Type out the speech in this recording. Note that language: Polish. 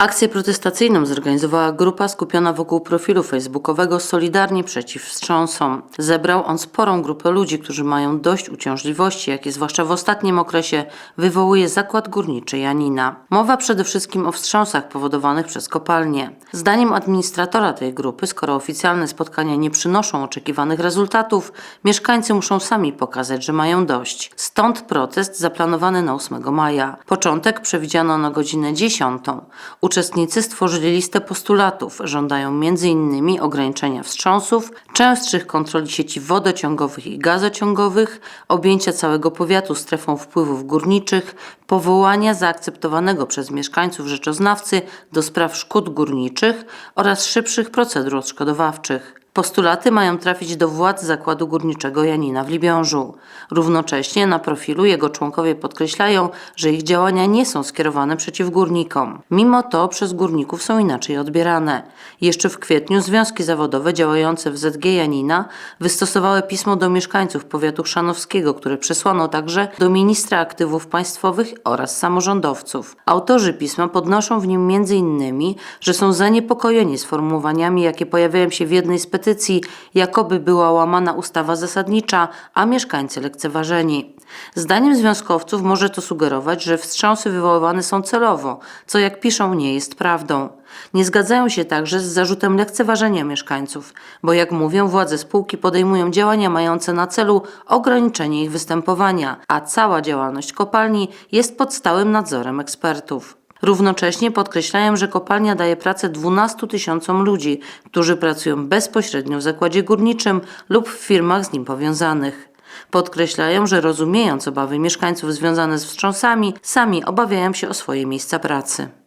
Akcję protestacyjną zorganizowała grupa skupiona wokół profilu facebookowego Solidarnie Przeciw Wstrząsom. Zebrał on sporą grupę ludzi, którzy mają dość uciążliwości, jakie zwłaszcza w ostatnim okresie wywołuje zakład górniczy Janina. Mowa przede wszystkim o wstrząsach powodowanych przez kopalnie. Zdaniem administratora tej grupy, skoro oficjalne spotkania nie przynoszą oczekiwanych rezultatów, mieszkańcy muszą sami pokazać, że mają dość. Stąd protest zaplanowany na 8 maja. Początek przewidziano na godzinę 10. Uczestnicy stworzyli listę postulatów. Żądają m.in. ograniczenia wstrząsów, częstszych kontroli sieci wodociągowych i gazociągowych, objęcia całego powiatu strefą wpływów górniczych, powołania zaakceptowanego przez mieszkańców rzeczoznawcy do spraw szkód górniczych oraz szybszych procedur odszkodowawczych. Postulaty mają trafić do władz zakładu górniczego Janina w Libiążu. Równocześnie na profilu jego członkowie podkreślają, że ich działania nie są skierowane przeciw górnikom. Mimo to przez górników są inaczej odbierane. Jeszcze w kwietniu związki zawodowe działające w ZG Janina wystosowały pismo do mieszkańców powiatu chrzanowskiego, które przesłano także do ministra aktywów państwowych oraz samorządowców. Autorzy pisma podnoszą w nim m.in., że są zaniepokojeni sformułowaniami, jakie pojawiają się w jednej z petycji, jakoby była łamana ustawa zasadnicza, a mieszkańcy lekceważeni. Zdaniem związkowców może to sugerować, że wstrząsy wywoływane są celowo, co jak piszą nie jest prawdą. Nie zgadzają się także z zarzutem lekceważenia mieszkańców, bo jak mówią, władze spółki podejmują działania mające na celu ograniczenie ich występowania, a cała działalność kopalni jest pod stałym nadzorem ekspertów. Równocześnie podkreślają, że kopalnia daje pracę 12 tysiącom ludzi, którzy pracują bezpośrednio w zakładzie górniczym lub w firmach z nim powiązanych. Podkreślają, że rozumiejąc obawy mieszkańców związane z wstrząsami, sami obawiają się o swoje miejsca pracy.